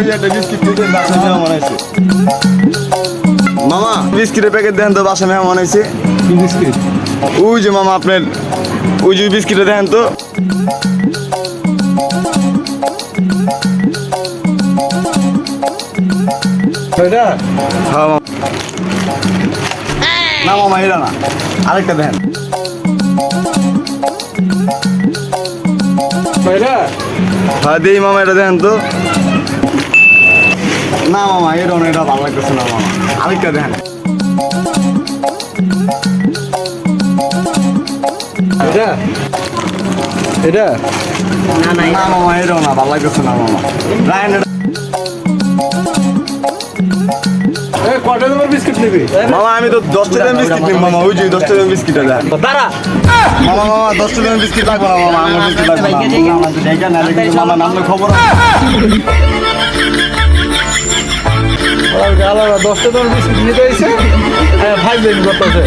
বেশি একটা বিস্কিট থেকে বাসা মেহমান আছে মামা বিস্কিটের প্যাকেট দেন তো বাসা মেহমান আছে কি বিস্কিট? ওই যে মামা আপনার ওই যে বিস্কিটটা দেন তো। হ্যাঁ না মামা এটা না। আরেকটা দেন। হ্যাঁ দিই মামা এটা দেন তো। না মামা এটা না এটা ভালো লাগতেছে না মামা। আরেকটা দেন এটা? এটা? না মামা এটাও না ভালো লাগতেছে না মামা। রায়ন কটা বিস্কিট নিবি? মামা আমি তো দশটা দাম বিস্কিট নিব মামা ওই যে দশটা দাম দাঁড়া। মামা মামা দশটা দাম বিস্কিট লাগবে না মামা আমার বিস্কিট লাগবে না না মামা নামলে খবর আলাদা দশটা দশ বিস্কিট নিতে হয়েছে হ্যাঁ ভাই বেন করতেছে।